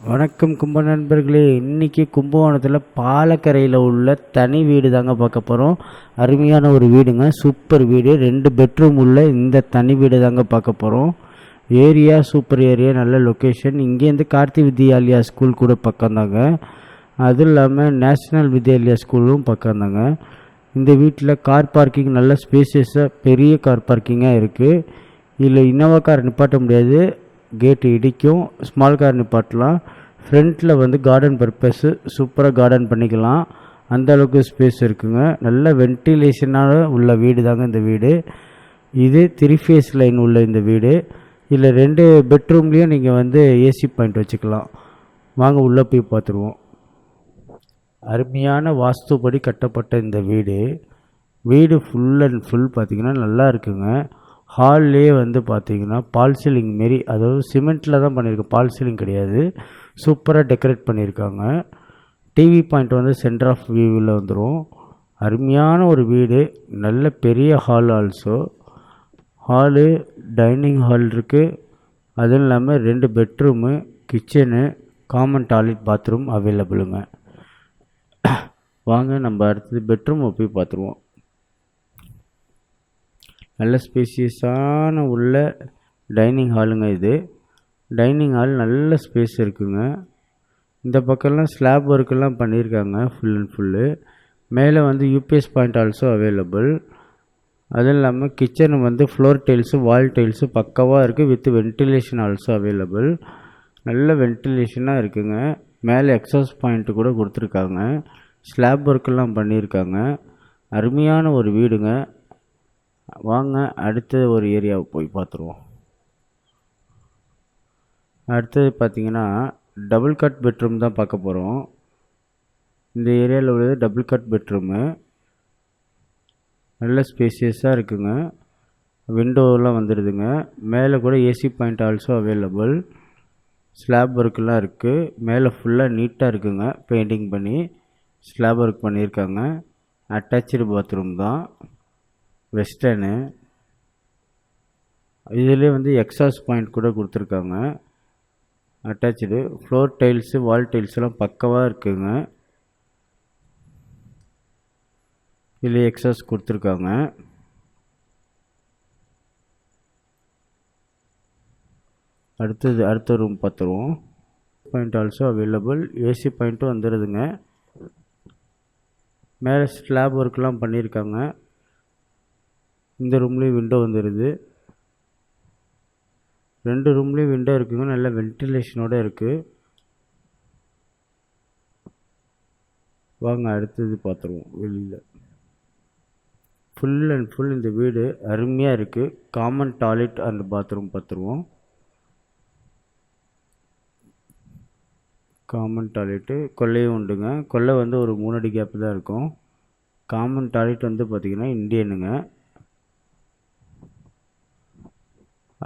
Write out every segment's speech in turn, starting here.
வணக்கம் கும்ப நண்பர்களே. இன்றைக்கி கும்பகோணத்தில் பாலக்கரையில் உள்ள தனி வீடு தாங்க பார்க்க போகிறோம் அருமையான ஒரு வீடுங்க. சூப்பர் வீடு. ரெண்டு பெட்ரூம் உள்ள இந்த தனி வீடு தாங்க பார்க்க போகிறோம் ஏரியா சூப்பர் ஏரியா நல்ல லொக்கேஷன் இங்கேருந்து கார்த்தி வித்யாலயா ஸ்கூல் கூட பக்கம்தாங்க. அதுவும் இல்லாமல் நேஷ்னல் வித்யாலயா ஸ்கூலும் பக்கம்தாங்க. இந்த வீட்டில் கார் பார்க்கிங் நல்ல ஸ்பேசியஸாக பெரிய கார் பார்க்கிங்காக இருக்குது இதில் இன்னோவா கார் நிப்பாட்ட முடியாது. கேட்டு இடிக்கும். ஸ்மால் கார் நிப்பாட்டலாம். ஃப்ரண்ட்டில் வந்து கார்டன் பர்பஸ்ஸு சூப்பராக கார்டன் பண்ணிக்கலாம். அந்த அளவுக்கு ஸ்பேஸ் இருக்குங்க. நல்ல வென்டிலேஷனாக உள்ள வீடு தாங்க இந்த வீடு. இது த்ரீ ஃபேஸ் லைன் உள்ள இந்த வீடு. இதில் ரெண்டு பெட்ரூம்லேயும் நீங்கள் வந்து ஏசி பாயிண்ட் வச்சுக்கலாம். வாங்க உள்ளே போய் பார்த்துருவோம். அருமையான வாஸ்துபடி கட்டப்பட்ட இந்த வீடு. வீடு ஃபுல் அண்ட் ஃபுல் பார்த்திங்கன்னா நல்லா இருக்குங்க. ஹால்லே வந்து பார்த்திங்கன்னா பால் சீலிங் மாரி அதாவது சிமெண்ட்டில் தான் பண்ணியிருக்கு பால் சீலிங் கிடையாது. சூப்பராக டெக்கரேட் பண்ணியிருக்காங்க டிவி பாயிண்ட் வந்து சென்டர் ஆஃப் வியூவில் வந்துடும் அருமையான ஒரு வீடு நல்ல பெரிய hall also. Hall dining hall இருக்குது அதுவும் இல்லாமல் ரெண்டு bedroom kitchen common toilet bathroom அவைலபிளுங்க வாங்க நம்ம அடுத்தது பெட்ரூமை போய் பார்த்துருவோம் நல்ல ஸ்பேசியஸான உள்ள டைனிங் ஹாலுங்க இது. டைனிங் ஹால் நல்ல ஸ்பேஸ் இருக்குங்க. இந்த பக்கம்லாம் ஸ்லாப் ஒர்க்கெல்லாம் பண்ணியிருக்காங்க ஃபுல் அண்ட் ஃபுல்லு மேலே வந்து யூபிஎஸ் பாயிண்ட் ஆல்சோ அவைலபிள். அதுவும் இல்லாமல் கிச்சன் வந்து ஃப்ளோர் டைல்ஸு வால் டைல்ஸு பக்கவாக இருக்குது வித் வென்டிலேஷன் ஆல்சோ அவைலபிள். நல்ல வென்டிலேஷனாக இருக்குங்க. மேலே எக்ஸாஸ் பாயிண்ட் கூட கொடுத்துருக்காங்க. ஸ்லாப் ஒர்க்கெல்லாம் பண்ணியிருக்காங்க. அருமையான ஒரு வீடுங்க. வாங்க அடுத்த ஒரு ஏரியாவை போய் பார்த்துருவோம். அடுத்தது பார்த்தீங்கன்னா டபுள் கட் பெட்ரூம் தான் பார்க்க போகிறோம் இந்த ஏரியாவில் உள்ளது டபுள் கட் பெட்ரூமு நல்ல ஸ்பேசியஸாக இருக்குங்க. விண்டோலாம் வந்துடுதுங்க மேலே கூட AC point also available slab ஒர்க்கெலாம் இருக்குது மேலே ஃபுல்லாக நீட்டாக இருக்குங்க. பெயிண்டிங் பண்ணி ஸ்லாப் ஒர்க் பண்ணியிருக்காங்க. அட்டாச்சு பாத்ரூம் தான். வெஸ்டர்னு. இதிலே வந்து எக்ஸாஸ் பாயிண்ட் கூட கொடுத்துருக்காங்க. அட்டாச்சு ஃப்ளோர் டைல்ஸு வால் டைல்ஸ்லாம் பக்கவாக இருக்குங்க. இதில் எக்ஸாஸ் கொடுத்துருக்காங்க. அடுத்தது அடுத்த ரூம் பார்த்துருவோம் பாயிண்ட் ஆல்சோ அவைலபிள் ஏசி பாயிண்ட்டும் வந்துடுதுங்க மேலே ஸ்லாப் ஒர்க்லாம் பண்ணியிருக்காங்க இந்த ரூம்லேயும் விண்டோ வந்துடுது ரெண்டு ரூம்லேயும் விண்டோ இருக்குங்க. நல்ல வென்டிலேஷனோடு இருக்குது வாங்க அடுத்தது பார்த்துருவோம் வெளியில். ஃபுல் அண்ட் ஃபுல் இந்த வீடு அருமையாக இருக்குது காமன் டாய்லெட் அண்ட் பாத்ரூம் பார்த்துருவோம். காமன் டாய்லெட்டு கொல்லையும் உண்டுங்க. கொல்லை வந்து ஒரு மூணு அடி கேப்பு தான் இருக்கும். காமன் டாய்லெட் வந்து பார்த்திங்கன்னா இந்தியனுங்க.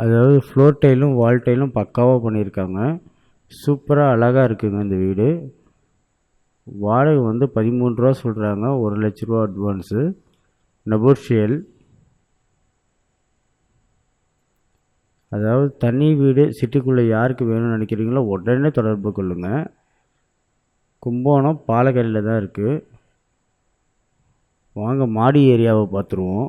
அதாவது ஃப்ளோர் டைலும் வால் டைலும் பக்காவாக பண்ணியிருக்காங்க. சூப்பராக அழகாக இருக்குங்க இந்த வீடு. வாடகை வந்து பதிமூணு ரூபா சொல்கிறாங்க ஒரு லட்ச ரூபா அட்வான்ஸு நெகோஷியல் அதாவது தனி வீடு சிட்டிக்குள்ளே யாருக்கு வேணும்னு நினைக்கிறீங்களோ உடனே தொடர்பு கொள்ளுங்கள் கும்போணம் பாலக்கரையில் தான் இருக்குது வாங்க மாடி ஏரியாவை பார்த்துருவோம்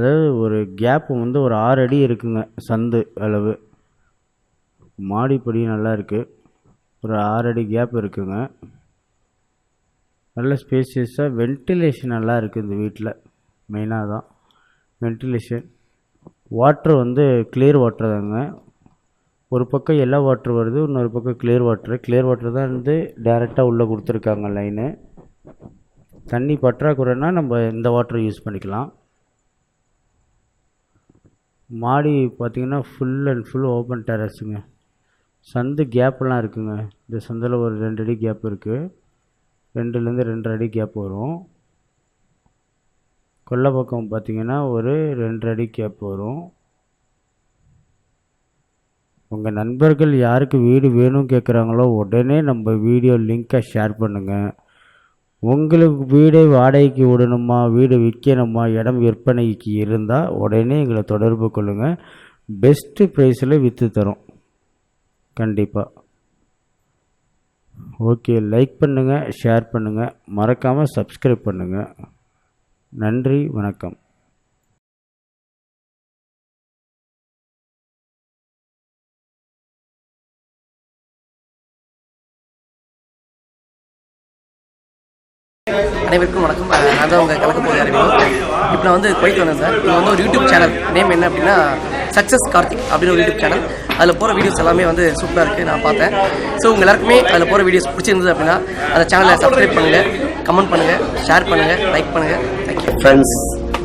அதாவது ஒரு கேப்பு வந்து ஒரு ஆறு அடி இருக்குங்க சந்து அளவு. மாடிப்படி நல்லா இருக்குது ஒரு ஆறு அடி கேப் இருக்குங்க. நல்ல ஸ்பேசியஸாக வென்டிலேஷன் நல்லா இருக்குது இந்த வீட்டில் மெயினாக தான். வென்டிலேஷன் வாட்ரு வந்து கிளியர் வாட்டர் தாங்க. ஒரு பக்கம் எல்லா வாட்ரு வருது இன்னொரு பக்கம் கிளியர் வாட்ரு கிளியர் வாட்ரு தான் வந்து டேரெக்டாக உள்ளே கொடுத்துருக்காங்க லைனு தண்ணி பற்றாக்குறைன்னா நம்ம இந்த வாட்டர் யூஸ் பண்ணிக்கலாம். மாடி பார்த்திங்கன்னா ஃபுல் அண்ட் ஃபுல் ஓப்பன் டெரஸுங்க சந்து கேப்பெல்லாம் இருக்குங்க. இந்த சந்தில் ஒரு ரெண்டு அடி கேப் இருக்குது ரெண்டுலேருந்து ரெண்டரை அடி கேப் வரும். கொல்லை பக்கம் பார்த்திங்கன்னா ஒரு ரெண்டரை அடி கேப் வரும். உங்கள் நண்பர்கள் யாருக்கு வீடு வேணும் கேட்குறாங்களோ உடனே நம்ம வீடியோ லிங்க்கை ஷேர் பண்ணுங்கள் உங்களுக்கு வீடு வாடகைக்கு விடணுமா வீடு விற்கணுமா இடம் விற்பனைக்கு இருந்தால் உடனே எங்களை தொடர்பு கொள்ளுங்கள் பெஸ்ட்டு ப்ரைஸில் விற்று தரோம். கண்டிப்பாக ஓகே லைக் பண்ணுங்கள் ஷேர் பண்ணுங்கள் மறக்காமல் சப்ஸ்கிரைப் பண்ணுங்கள் நன்றி வணக்கம். அனைவருக்கும் வணக்கம். நான் தான் உங்கள் கலக்க போகிற அறிவியல் இப்போ நான் வந்து குவைத் வந்தேன் சார் இது வந்து ஒரு யூடியூப் சேனல். நேம் என்ன அப்படின்னா சக்ஸஸ் கார்த்திக் அப்படின்னு ஒரு யூடியூப் சேனல். அதில் போகிற வீடியோஸ் எல்லாமே வந்து சூப்பராக இருக்குது நான் பார்த்தேன். ஸோ உங்கள் எல்லாருக்குமே அதில் போகிற வீடியோஸ் பிடிச்சிருந்தது அப்படின்னா அந்த சேனலை சப்ஸ்கிரைப் பண்ணுங்கள் கமெண்ட் பண்ணுங்கள் ஷேர் பண்ணுங்கள் லைக் பண்ணுங்கள் தேங்க்யூ ஃப்ரெண்ட்ஸ்